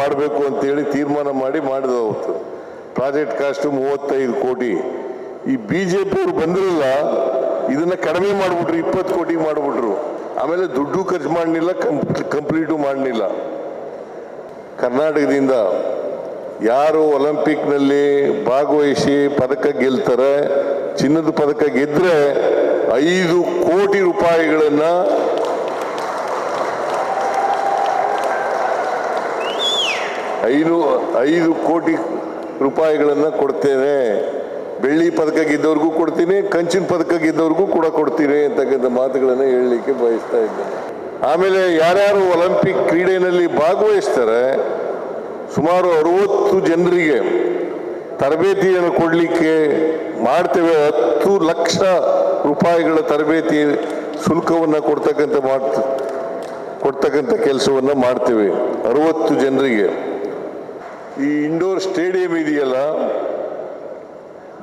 ಮಾಡಬೇಕು ಅಂತೇಳಿ ತೀರ್ಮಾನ ಮಾಡಿ ಮಾಡಿದ ಅವತ್ತು ಪ್ರಾಜೆಕ್ಟ್ ಕಾಸ್ಟ್ ಮೂವತ್ತೈದು ಕೋಟಿ. ಈ ಬಿ ಜೆ ಪಿಯವ್ರು ಬಂದಿರಲ್ಲ, ಇದನ್ನ ಕಡಿಮೆ ಮಾಡಿಬಿಟ್ರು, ಇಪ್ಪತ್ತು ಕೋಟಿ ಮಾಡಿಬಿಟ್ರು. ಆಮೇಲೆ ದುಡ್ಡು ಖರ್ಚು ಮಾಡಲಿಲ್ಲ ಕಂಪ್ಲೀಟು ಮಾಡಲಿಲ್ಲ. ಕರ್ನಾಟಕದಿಂದ ಯಾರು ಒಲಿಂಪಿಕ್ನಲ್ಲಿ ಭಾಗವಹಿಸಿ ಪದಕ ಗೆಲ್ತಾರೆ, ಚಿನ್ನದ ಪದಕ ಗೆದ್ದರೆ ಐದು ಕೋಟಿ ರೂಪಾಯಿಗಳನ್ನ ಐದು ಐದು ಕೋಟಿ ರೂಪಾಯಿಗಳನ್ನು ಕೊಡ್ತೇನೆ. ಬೆಳ್ಳಿ ಪದಕ ಗೆದ್ದವ್ರಿಗೂ ಕೊಡ್ತೀನಿ, ಕಂಚಿನ ಪದಕ ಗೆದ್ದವ್ರಿಗೂ ಕೂಡ ಕೊಡ್ತೀನಿ ಅಂತಕ್ಕಂಥ ಮಾತುಗಳನ್ನು ಹೇಳಲಿಕ್ಕೆ ಬಯಸ್ತಾ ಇದ್ದೇನೆ. ಆಮೇಲೆ ಯಾರ್ಯಾರು ಒಲಿಂಪಿಕ್ ಕ್ರೀಡೆಯಲ್ಲಿ ಭಾಗವಹಿಸ್ತಾರೆ, ಸುಮಾರು ಅರುವತ್ತು ಜನರಿಗೆ ತರಬೇತಿಯನ್ನು ಕೊಡಲಿಕ್ಕೆ ಮಾಡ್ತೇವೆ. ಹತ್ತು ಲಕ್ಷ ರೂಪಾಯಿಗಳ ತರಬೇತಿ ಶುಲ್ಕವನ್ನು ಕೊಡ್ತಕ್ಕಂಥ ಮಾಡ್ ಕೊಡ್ತಕ್ಕಂಥ ಕೆಲಸವನ್ನು ಮಾಡ್ತೇವೆ ಅರುವತ್ತು ಜನರಿಗೆ. ಈ ಇಂಡೋರ್ ಸ್ಟೇಡಿಯಂ ಇದೆಯಲ್ಲ?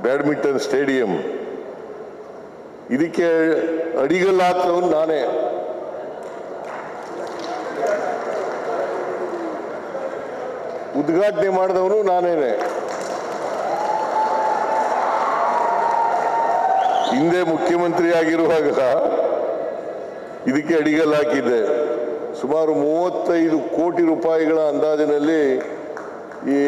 Badminton stadium. ಇದಕ್ಕೆ ಅಡಿಗಲ್ ಹಾಕಿದವನು ನಾನೇ. ಉದ್ಘಾಟನೆ ಮಾಡಿದವನು ನಾನೇನೆ. ಹಿಂದೆ ಮುಖ್ಯಮಂತ್ರಿ ಆಗಿರುವಾಗ ಇದಕ್ಕೆ ಅಡಿಗಲ್ಲಾಕಿದ್ದೆ. ಸುಮಾರು ಮೂವತ್ತೈದು ಕೋಟಿ ರೂಪಾಯಿಗಳ ಅಂದಾಜಿನಲ್ಲಿ ಈ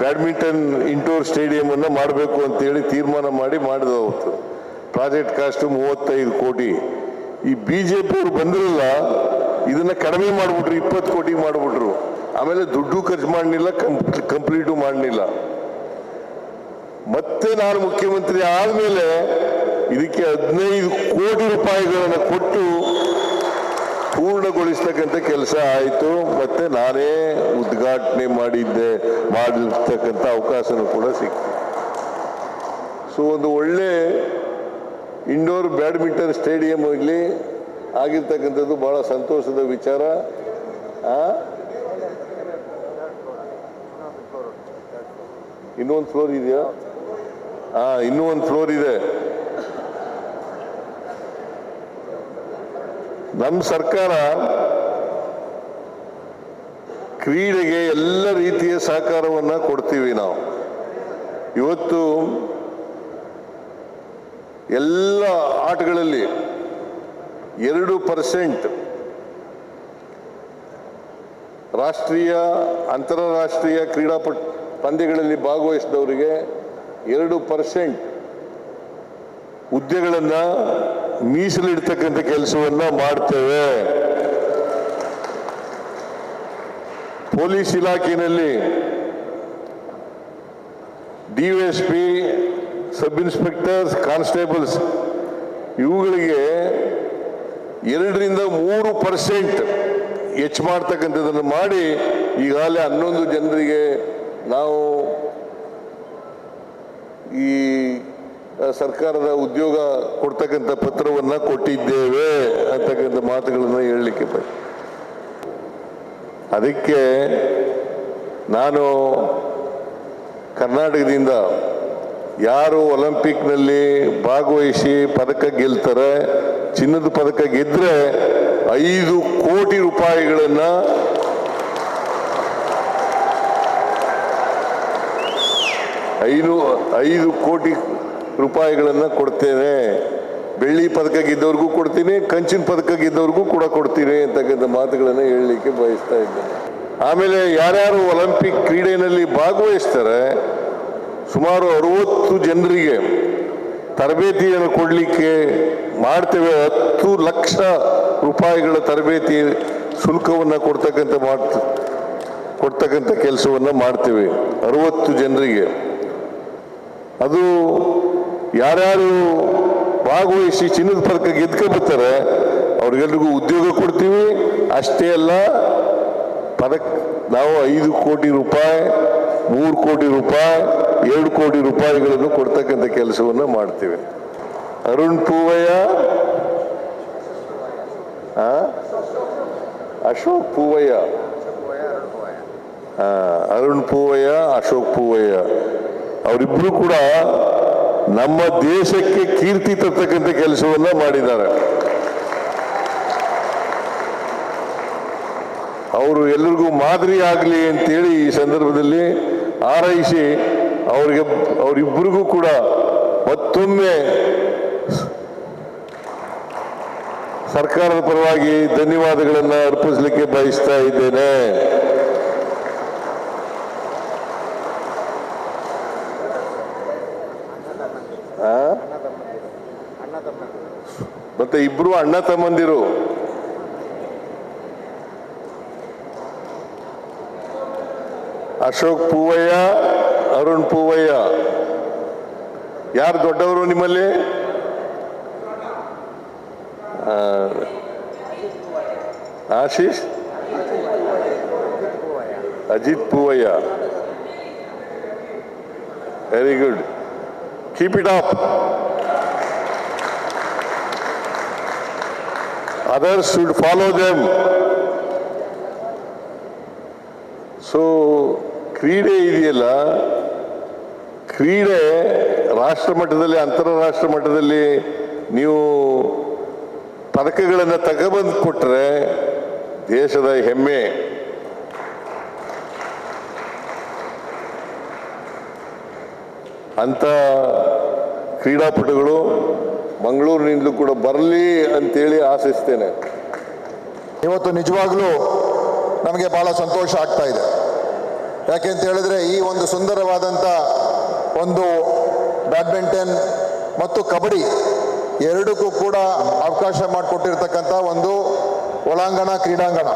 ಬ್ಯಾಡ್ಮಿಂಟನ್ ಇಂಡೋರ್ ಸ್ಟೇಡಿಯಂ ಅನ್ನು ಮಾಡಬೇಕು ಅಂತೇಳಿ ತೀರ್ಮಾನ ಮಾಡಿ ಮಾಡಿದ ಅವತ್ತು. ಪ್ರಾಜೆಕ್ಟ್ ಕಾಸ್ಟ್ ಮೂವತ್ತೈದು ಕೋಟಿ. ಈ ಬಿ ಜೆ ಪಿಯವರು ಬಂದಿರಲ್ಲ, ಇದನ್ನ ಕಡಿಮೆ ಮಾಡಿಬಿಟ್ರು, ಇಪ್ಪತ್ತು ಕೋಟಿ ಮಾಡಿಬಿಟ್ರು. ಆಮೇಲೆ ದುಡ್ಡು ಖರ್ಚು ಮಾಡಲಿಲ್ಲ ಕಂಪ್ಲೀಟು ಮಾಡಲಿಲ್ಲ. ಮತ್ತೆ ನಾನು ಮುಖ್ಯಮಂತ್ರಿ ಆದಮೇಲೆ ಇದಕ್ಕೆ ಹದಿನೈದು ಕೋಟಿ ರೂಪಾಯಿಗಳನ್ನು ಕೊಟ್ಟು ಪೂರ್ಣಗೊಳಿಸ್ತಕ್ಕಂಥ ಕೆಲಸ ಆಯಿತು, ಮತ್ತು ನಾನೇ ಉದ್ಘಾಟನೆ ಮಾಡಿದ್ದೆ, ಮಾಡಿರ್ತಕ್ಕಂಥ ಅವಕಾಶನೂ ಕೂಡ ಸಿಕ್ತು. ಸೊ ಒಂದು ಒಳ್ಳೆ ಇಂಡೋರ್ ಬ್ಯಾಡ್ಮಿಂಟನ್ ಸ್ಟೇಡಿಯಂ ಇರಲಿ ಆಗಿರ್ತಕ್ಕಂಥದ್ದು ಭಾಳ ಸಂತೋಷದ ವಿಚಾರ? ಇನ್ನೊಂದು ಫ್ಲೋರ್ ಇದೆಯಾ? ಹಾಂ ಇನ್ನೂ ಒಂದು ಫ್ಲೋರ್ ಇದೆ. ನಮ್ಮ ಸರ್ಕಾರ ಕ್ರೀಡೆಗೆ ಎಲ್ಲ ರೀತಿಯ ಸಹಕಾರವನ್ನು ಕೊಡ್ತೀವಿ ನಾವು. ಇವತ್ತು ಎಲ್ಲ ಆಟಗಳಲ್ಲಿ ಎರಡು ಪರ್ಸೆಂಟ್ ರಾಷ್ಟ್ರೀಯ, ಅಂತಾರಾಷ್ಟ್ರೀಯ ಕ್ರೀಡಾಪಟ ಪಂದ್ಯಗಳಲ್ಲಿ ಭಾಗವಹಿಸಿದವರಿಗೆ ಎರಡು ಪರ್ಸೆಂಟ್ ಹುದ್ದೆಗಳನ್ನು ಮೀಸಲಿಡ್ತಕ್ಕಂಥ ಕೆಲಸವನ್ನ ಮಾಡ್ತೇವೆ. ಪೊಲೀಸ್ ಇಲಾಖೆಯಲ್ಲಿ ಡಿವೈಎಸ್ಪಿ ಸಬ್ ಇನ್ಸ್ಪೆಕ್ಟರ್ಸ್ ಕಾನ್ಸ್ಟೇಬಲ್ಸ್ ಇವುಗಳಿಗೆ ಎರಡರಿಂದ ಮೂರು ಪರ್ಸೆಂಟ್ ಹೆಚ್ಚು ಮಾಡ್ತಕ್ಕಂಥದ್ದನ್ನು ಮಾಡಿ ಈಗಾಗಲೇ ಹನ್ನೊಂದು ಜನರಿಗೆ ನಾವು ಈ ಸರ್ಕಾರದ ಉದ್ಯೋಗ ಕೊಡ್ತಕ್ಕಂಥ ಪತ್ರವನ್ನು ಕೊಟ್ಟಿದ್ದೇವೆ ಅಂತಕ್ಕಂಥ ಮಾತುಗಳನ್ನು ಹೇಳಲಿಕ್ಕೆ ಬಯ ಅದಕ್ಕೆ ನಾನು ಕರ್ನಾಟಕದಿಂದ ಯಾರು ಒಲಿಂಪಿಕ್ನಲ್ಲಿ ಭಾಗವಹಿಸಿ ಪದಕ ಗೆಲ್ತಾರೆ, ಚಿನ್ನದ ಪದಕ ಗೆದ್ರೆ ಐದು ಕೋಟಿ ರೂಪಾಯಿಗಳನ್ನು ಐದು ಐದು ಕೋಟಿ ರೂಪಾಯಿಗಳನ್ನು ಕೊಡ್ತೇನೆ. ಬೆಳ್ಳಿ ಪದಕ ಗೆದ್ದವ್ರಿಗೂ ಕೊಡ್ತೀನಿ, ಕಂಚಿನ ಪದಕ ಗೆದ್ದವ್ರಿಗೂ ಕೂಡ ಕೊಡ್ತೀನಿ ಅಂತಕ್ಕಂಥ ಮಾತುಗಳನ್ನು ಹೇಳಲಿಕ್ಕೆ ಬಯಸ್ತಾ ಇದ್ದೇನೆ. ಆಮೇಲೆ ಯಾರ್ಯಾರು ಒಲಿಂಪಿಕ್ ಕ್ರೀಡೆಯಲ್ಲಿ ಭಾಗವಹಿಸ್ತಾರೆ, ಸುಮಾರು ಅರುವತ್ತು ಜನರಿಗೆ ತರಬೇತಿಯನ್ನು ಕೊಡಲಿಕ್ಕೆ ಮಾಡ್ತೇವೆ. ಹತ್ತು ಲಕ್ಷ ರೂಪಾಯಿಗಳ ತರಬೇತಿ ಶುಲ್ಕವನ್ನು ಕೊಡ್ತಕ್ಕಂಥ ಮಾಡ್ ಕೊಡ್ತಕ್ಕಂಥ ಕೆಲಸವನ್ನು ಮಾಡ್ತೇವೆ ಅರುವತ್ತು ಜನರಿಗೆ. ಅದು ಯಾರ್ಯಾರು ಭಾಗವಹಿಸಿ ಚಿನ್ನದ ಪದಕ ಗೆದ್ಕೊಬರ್ತಾರೆ ಅವ್ರಿಗೆಲ್ರಿಗೂ ಉದ್ಯೋಗ ಕೊಡ್ತೀವಿ. ಅಷ್ಟೇ ಅಲ್ಲ, ಪದಕ್ ನಾವು ಐದು ಕೋಟಿ ರೂಪಾಯಿ, ಮೂರು ಕೋಟಿ ರೂಪಾಯಿ, ಎರಡು ಕೋಟಿ ರೂಪಾಯಿಗಳನ್ನು ಕೊಡ್ತಕ್ಕಂಥ ಕೆಲಸವನ್ನು ಮಾಡ್ತೀವಿ. ಅರುಣ್ ಪೂವಯ್ಯ? ಅಶೋಕ್ ಪೂವಯ್ಯ. ಅರುಣ್ ಪೂವಯ್ಯ, ಅಶೋಕ್ ಪೂವಯ್ಯ. ಅವರಿಬ್ಬರು ಕೂಡ ನಮ್ಮ ದೇಶಕ್ಕೆ ಕೀರ್ತಿ ತರ್ತಕ್ಕಂಥ ಕೆಲಸವನ್ನ ಮಾಡಿದ್ದಾರೆ. ಅವರು ಎಲ್ಲರಿಗೂ ಮಾದರಿ ಆಗಲಿ ಅಂತೇಳಿ ಈ ಸಂದರ್ಭದಲ್ಲಿ ಆರೈಸಿ ಅವರಿಗೆ ಅವರಿಬ್ಬರಿಗೂ ಕೂಡ ಮತ್ತೊಮ್ಮೆ ಸರ್ಕಾರದ ಪರವಾಗಿ ಧನ್ಯವಾದಗಳನ್ನು ಅರ್ಪಿಸಲಿಕ್ಕೆ ಬಯಸ್ತಾ ಇದ್ದೇನೆ. ಮತ್ತೆ ಇಬ್ರು ಅಣ್ಣ ತಮ್ಮಂದಿರು. ಅಶೋಕ್ ಪೂವಯ್ಯ, ಅರುಣ್ ಪೂವಯ್ಯ. ಯಾರು ದೊಡ್ಡವರು ನಿಮ್ಮಲ್ಲಿ? Ashish? Ajit Poovaiah. Very good keep it up others should follow them. So ಕ್ರೀಡೆ ಇದೆಯಲ್ಲ, ಕ್ರೀಡೆ ರಾಷ್ಟ್ರ ಮಟ್ಟದಲ್ಲಿ ಅಂತಾರಾಷ್ಟ್ರ ಮಟ್ಟದಲ್ಲಿ ನೀವು ಪದಕಗಳನ್ನು ತಗೊಬಂದು ಕೊಟ್ಟರೆ ದೇಶದ ಹೆಮ್ಮೆ ಅಂಥ ಕ್ರೀಡಾಪಟುಗಳು ಮಂಗಳೂರಿನಿಂದಲೂ ಕೂಡ ಬರಲಿ ಅಂತೇಳಿ ಆಶಿಸ್ತೇನೆ. ಇವತ್ತು ನಿಜವಾಗ್ಲೂ ನಮಗೆ ಬಹಳ ಸಂತೋಷ ಆಗ್ತಾ ಇದೆ. ಯಾಕೆಂತ ಹೇಳಿದ್ರೆ ಈ ಒಂದು ಸುಂದರವಾದಂಥ ಒಂದು ಬ್ಯಾಡ್ಮಿಂಟನ್ ಮತ್ತು ಕಬಡ್ಡಿ ಎರಡಕ್ಕೂ ಕೂಡ ಅವಕಾಶ ಮಾಡಿಕೊಟ್ಟಿರ್ತಕ್ಕಂಥ ಒಂದು ಒಳಾಂಗಣ ಕ್ರೀಡಾಂಗಣ.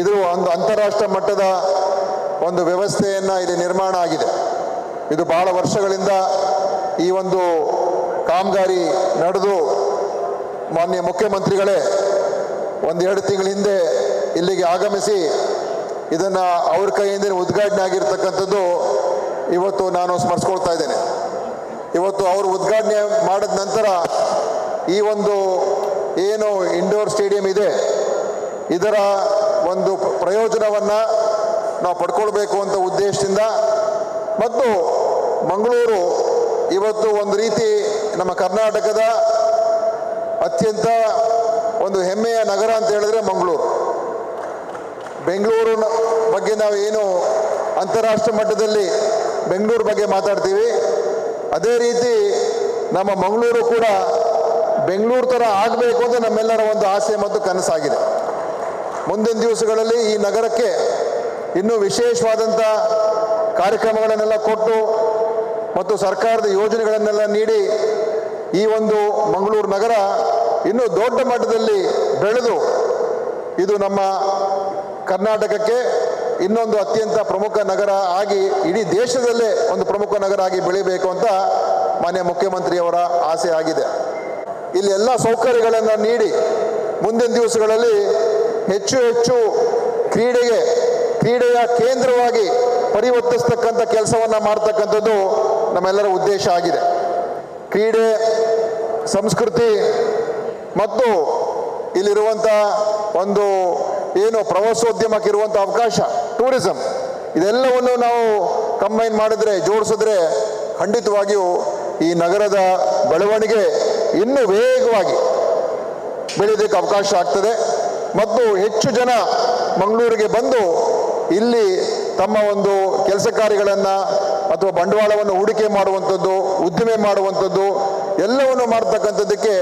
ಇದು ಒಂದು ಅಂತಾರಾಷ್ಟ್ರ ಮಟ್ಟದ ಒಂದು ವ್ಯವಸ್ಥೆಯನ್ನು ಇಲ್ಲಿ ನಿರ್ಮಾಣ ಆಗಿದೆ. ಇದು ಬಹಳ ವರ್ಷಗಳಿಂದ ಈ ಒಂದು ಕಾಮಗಾರಿ ನಡೆದು ಮಾನ್ಯ ಮುಖ್ಯಮಂತ್ರಿಗಳೇ ಒಂದೆರಡು ತಿಂಗಳ ಹಿಂದೆ ಇಲ್ಲಿಗೆ ಆಗಮಿಸಿ ಇದನ್ನು ಅವ್ರ ಕೈಯಿಂದ ಉದ್ಘಾಟನೆ ಆಗಿರ್ತಕ್ಕಂಥದ್ದು ಇವತ್ತು ನಾನು ಸ್ಮರಿಸ್ಕೊಳ್ತಾ ಇದ್ದೇನೆ. ಇವತ್ತು ಅವರು ಉದ್ಘಾಟನೆ ಮಾಡಿದ ನಂತರ ಈ ಒಂದು ಏನು ಇಂಡೋರ್ ಸ್ಟೇಡಿಯಂ ಇದೆ, ಇದರ ಒಂದು ಪ್ರಯೋಜನವನ್ನು ನಾವು ಪಡ್ಕೊಳ್ಬೇಕು ಅಂತ ಉದ್ದೇಶದಿಂದ ಮತ್ತು ಮಂಗಳೂರು ಇವತ್ತು ಒಂದು ರೀತಿ ನಮ್ಮ ಕರ್ನಾಟಕದ ಅತ್ಯಂತ ಒಂದು ಹೆಮ್ಮೆಯ ನಗರ ಅಂತ ಹೇಳಿದ್ರೆ ಮಂಗಳೂರು. ಬೆಂಗಳೂರು ಬಗ್ಗೆ ನಾವು ಏನು ಅಂತಾರಾಷ್ಟ್ರೀಯ ಮಟ್ಟದಲ್ಲಿ ಬೆಂಗಳೂರು ಬಗ್ಗೆ ಮಾತಾಡ್ತೀವಿ. ಅದೇ ರೀತಿ ನಮ್ಮ ಮಂಗಳೂರು ಕೂಡ ಬೆಂಗಳೂರು ಥರ ಆಗಬೇಕು ಅಂತ ನಮ್ಮೆಲ್ಲರ ಒಂದು ಆಸೆ ಮತ್ತು ಕನಸಾಗಿದೆ. ಮುಂದಿನ ದಿವಸಗಳಲ್ಲಿ ಈ ನಗರಕ್ಕೆ ಇನ್ನೂ ವಿಶೇಷವಾದಂಥ ಕಾರ್ಯಕ್ರಮಗಳನ್ನೆಲ್ಲ ಕೊಟ್ಟು ಮತ್ತು ಸರ್ಕಾರದ ಯೋಜನೆಗಳನ್ನೆಲ್ಲ ನೀಡಿ ಈ ಒಂದು ಮಂಗಳೂರು ನಗರ ಇನ್ನೂ ದೊಡ್ಡ ಮಟ್ಟದಲ್ಲಿ ಬೆಳೆದು ಇದು ನಮ್ಮ ಕರ್ನಾಟಕಕ್ಕೆ ಇನ್ನೊಂದು ಅತ್ಯಂತ ಪ್ರಮುಖ ನಗರ ಆಗಿ ಇಡೀ ದೇಶದಲ್ಲೇ ಒಂದು ಪ್ರಮುಖ ನಗರ ಆಗಿ ಬೆಳಿಬೇಕು ಅಂತ ಮಾನ್ಯ ಮುಖ್ಯಮಂತ್ರಿಯವರ ಆಸೆ ಆಗಿದೆ. ಇಲ್ಲಿ ಎಲ್ಲ ಸೌಕರ್ಯಗಳನ್ನು ನೀಡಿ ಮುಂದಿನ ದಿವಸಗಳಲ್ಲಿ ಹೆಚ್ಚು ಹೆಚ್ಚು ಕ್ರೀಡೆಗೆ, ಕ್ರೀಡೆಯ ಕೇಂದ್ರವಾಗಿ ಪರಿವರ್ತಿಸ್ತಕ್ಕಂಥ ಕೆಲಸವನ್ನು ಮಾಡ್ತಕ್ಕಂಥದ್ದು ನಮ್ಮೆಲ್ಲರ ಉದ್ದೇಶ ಆಗಿದೆ. ಕ್ರೀಡೆ, ಸಂಸ್ಕೃತಿ ಮತ್ತು ಇಲ್ಲಿರುವಂಥ ಒಂದು ಏನು ಪ್ರವಾಸೋದ್ಯಮಕ್ಕೆ ಇರುವಂಥ ಅವಕಾಶ ಟೂರಿಸಂ ಇದೆಲ್ಲವನ್ನು ನಾವು ಕಂಬೈನ್ ಮಾಡಿದ್ರೆ, ಜೋಡಿಸಿದ್ರೆ ಖಂಡಿತವಾಗಿಯೂ ಈ ನಗರದ ಬೆಳವಣಿಗೆ ಇನ್ನೂ ವೇಗವಾಗಿ ಬೆಳೆಯೋದಕ್ಕೆ ಅವಕಾಶ ಆಗ್ತದೆ. ಮತ್ತು ಹೆಚ್ಚು ಜನ ಮಂಗಳೂರಿಗೆ ಬಂದು ಇಲ್ಲಿ ತಮ್ಮ ಒಂದು ಕೆಲಸ ಕಾರ್ಯಗಳನ್ನು ಅಥವಾ ಬಂಡವಾಳವನ್ನು ಹೂಡಿಕೆ ಮಾಡುವಂಥದ್ದು, ಉದ್ದಿಮೆ ಮಾಡುವಂಥದ್ದು, ಎಲ್ಲವನ್ನು ಮಾಡ್ತಕ್ಕಂಥದ್ದಕ್ಕೆ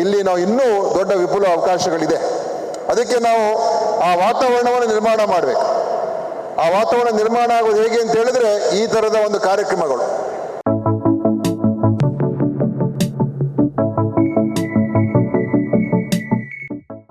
ಇಲ್ಲಿ ನಾವು ಇನ್ನೂ ದೊಡ್ಡ ವಿಪುಲ ಅವಕಾಶಗಳಿದೆ. ಅದಕ್ಕೆ ನಾವು ಆ ವಾತಾವರಣವನ್ನು ನಿರ್ಮಾಣ ಮಾಡಬೇಕು. ಆ ವಾತಾವರಣ ನಿರ್ಮಾಣ ಆಗೋದು ಹೇಗೆ ಅಂತ ಹೇಳಿದ್ರೆ ಈ ಥರದ ಒಂದು ಕಾರ್ಯಕ್ರಮಗಳು.